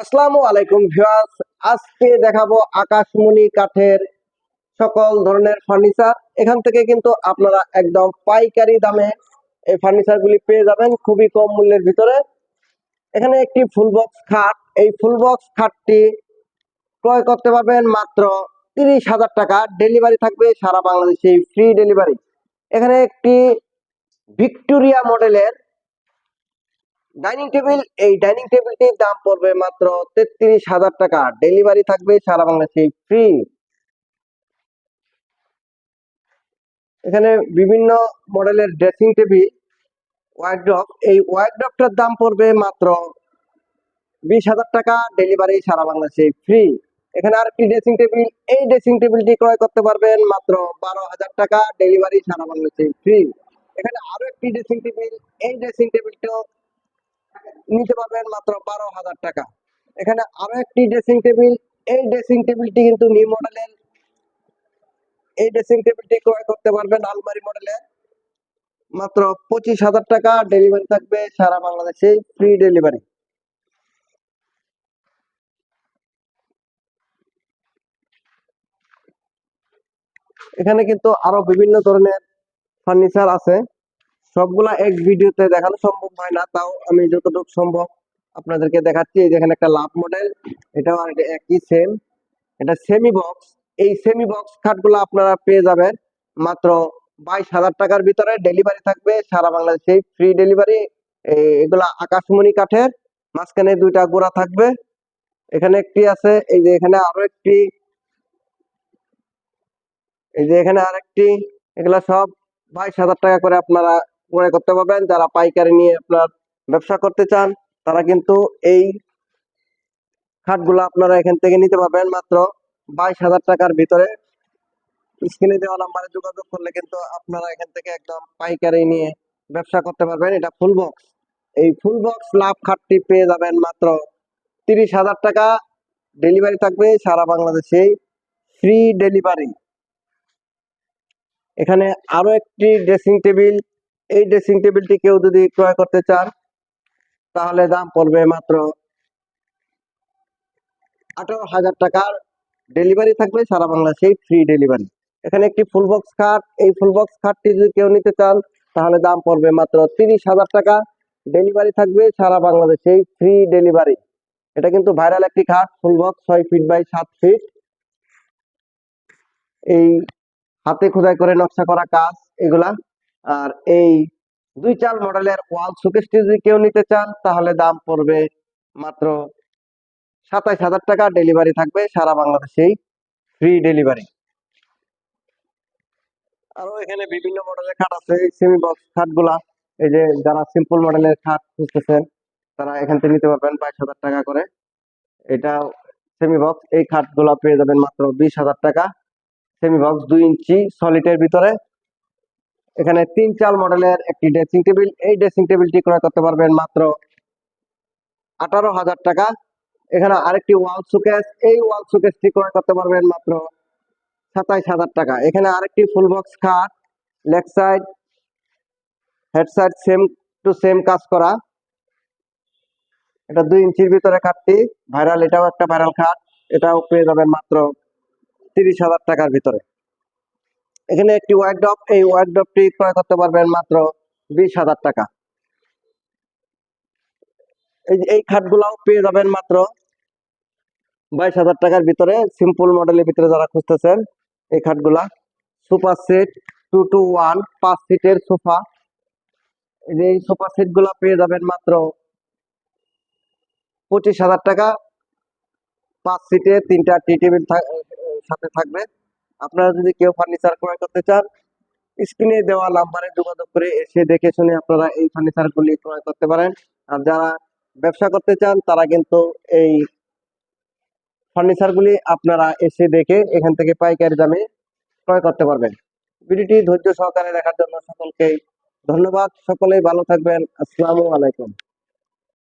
আসসালামু আলাইকুম ভিউয়ার্স। আজকে দেখাবো আকাশমণি কাঠের সকল ধরনের ফার্নিচার। এখান থেকে কিন্তু আপনারা একদম পাইকারি দামে এই ফার্নিচার গুলি পেয়ে যাবেন খুবই কম মূল্যের ভিতরে। এখানে একটি ফুল বক্স খাট। এই ফুল বক্স খাটটি ক্রয় করতে পারবেন মাত্র তিরিশ হাজার টাকা। ডেলিভারি থাকবে সারা বাংলাদেশে ফ্রি ডেলিভারি। এখানে একটি ভিক্টোরিয়া মডেলের ডাইনিং টেবিল, এই ডাইনিং টেবিলটির দাম পড়বে মাত্র তেত্রিশ হাজার টাকা। ডেলিভারি থাকবে সারা বাংলাদেশে ফ্রি। এখানে বিভিন্ন মডেলের ড্রেসিং টেবিল ওয়াইড্রপ এই ওয়াইড্রপটার দাম পড়বে মাত্র বিশ হাজার টাকা, ডেলিভারি সারা বাংলাদেশে ফ্রি। এখানে আরেকটি ড্রেসিং টেবিল, এই ড্রেসিং টেবিলটি ক্রয় করতে পারবেন মাত্র বারো হাজার টাকা, ডেলিভারি সারা বাংলাদেশে ফ্রি। এখানে আরও একটি ড্রেসিং টেবিল, এই ড্রেসিং টেবিলটাও নিতে পারবেন মাত্র বারো হাজার টাকা। এখানে আরও একটি ড্রেসিং টেবিল এই ড্রেসিং টেবিলটি কিন্তু নিউ মডেলের এই ড্রেসিং টেবিলটি ক্রয় করতে পারবেন আলমারি মডেলের মাত্র পঁচিশ হাজার টাকা ডেলিভারি থাকবে সারা বাংলাদেশে ফ্রি ডেলিভারি এখানে কিন্তু আরও বিভিন্ন ধরনের ফার্নিচার আছে। সবগুলা এক ভিডিওতে দেখানো সম্ভব হয় না, তাও আমি যতটুকু সম্ভব আপনাদেরকে দেখাচ্ছি। যেখানে একটা লাভ মডেল, এটাও আর একই সেম এটা সেমি বক্স এই সেমি বক্স খাটগুলো আপনারা পেয়ে যাবেন মাত্র বাইশ হাজার টাকার ভিতরে। ডেলিভারি থাকবে সারা বাংলাদেশে ফ্রি ডেলিভারি এগুলা আকাশমণি কাঠের, মাঝখানে দুইটা গোড়া থাকবে। এখানে একটি আছে, এই যে এখানে আরও একটি। এই যে এখানে আরেকটি, এগুলা সব বাইশ হাজার টাকা করে আপনারা ক্রয় করতে পারবেন, যারা পাইকারি নিয়ে আপনার ব্যবসা করতে চান, তারা কিন্তু এই খাটগুলো আপনারা এখান থেকে নিতে পারবেন মাত্র বাইশ হাজার টাকার ভিতরে। স্ক্রিনে দেওয়া নাম্বারে যোগাযোগ করলে কিন্তু আপনারা এখান থেকে একদম পাইকারি নিয়ে ব্যবসা করতে পারবেন। এটা ফুল বক্স এই ফুল বক্স লাভ খাটটি পেয়ে যাবেন মাত্র তিরিশ হাজার টাকা। ডেলিভারি থাকবে সারা বাংলাদেশে ফ্রি ডেলিভারি এখানে আরও একটি ড্রেসিং টেবিল এই ড্রেসিং টেবিলটি কেউ যদি ক্রয় করতে চান, তাহলে দাম পড়বে মাত্র আঠারো হাজার টাকার ডেলিভারি থাকবে সারা বাংলাদেশে ফ্রি ডেলিভারি এখানে একটি ফুল বক্স খাট এই ফুল বক্স খাটটি যদি কেউ নিতে চান, তাহলে দাম পড়বে মাত্র তিরিশ হাজার টাকা। ডেলিভারি থাকবে সারা বাংলাদেশে ফ্রি ডেলিভারি এটা কিন্তু ভাইরাল একটি খাট ফুল বক্স ছয় ফিট বাই সাত ফিট এই হাতে খোদাই করে নকশা করা কাজ, এগুলা আর এই দুই চাল মডেলের ওয়াল শোকেসটি যদি কেউ নিতে চান, তাহলে দাম পড়বে মাত্র সাতাইশ হাজার টাকা। ডেলিভারি থাকবে সারা বাংলাদেশেই, ফ্রি ডেলিভারি। আরও এখানে বিভিন্ন মডেলের খাট আছে সেমি বক্স খাটগুলা। এই যে যারা সিম্পল মডেলের খাট খুঁজতেছেন, তারা এখান থেকে নিতে পারবেন বাইশ হাজার টাকা করে। এটা সেমি বক্স এই খাটগুলা পেয়ে যাবেন মাত্র বিশ হাজার টাকা। সেমি বক্স দুই ইঞ্চি সলিডের ভিতরে। এখানে তিন চাল মডেলের একটি ড্রেসিং টেবিল এই ড্রেসিং টেবিলটি ক্রয় করতে পারবেন মাত্র আঠারো হাজার টাকা। এখানে আরেকটি ওয়াল সুকেস এই ওয়াল সুকেসটি ক্রয় করতে পারবেন মাত্র সাতাইশ হাজার টাকা। এখানে আরেকটি ফুল বক্স খাট leg side head side same to same কাজ করা। এটা দুই ইঞ্চির ভিতরে খাটটি ভাইরাল এটাও একটা ভাইরাল খাট এটাও পেয়ে যাবেন মাত্র তিরিশ হাজার টাকার ভিতরে। এখানে একটি ওয়ার্কডপ এই ওয়ার্কডপটি ক্রয় করতে পারবেন মাত্র বিশ হাজার টাকা। এই এই খাটগুলাও পেয়ে যাবেন মাত্র বাইশ হাজার টাকার ভিতরে। সিম্পল মডেলের ভিতরে যারা খুঁজতেছেন, এই খাটগুলা। Super set two two one পাঁচ সিটের সোফা এই সোফা সেটগুলা পেয়ে যাবেন মাত্র পঁচিশ হাজার টাকা। পাঁচ সিটে তিনটা টি টেবিল সাথে থাকবে। আপনারা যদি কেউ ফার্নিচার ক্রয় করতে চান স্ক্রিনে দেওয়া নাম্বারে যোগাযোগ করে এসে দেখে শুনে আপনারা এই ফার্নিচার গুলি ক্রয় করতে পারেন। আর যারা ব্যবসা করতে চান, তারা কিন্তু এই ফার্নিচার গুলি আপনারা এসে দেখে এখান থেকে পাইকারি দামে ক্রয় করতে পারবেন। ভিডিওটি ধৈর্য সহকারে দেখার জন্য সকলকে ধন্যবাদ। সকলেই ভালো থাকবেন। আসসালামু আলাইকুম।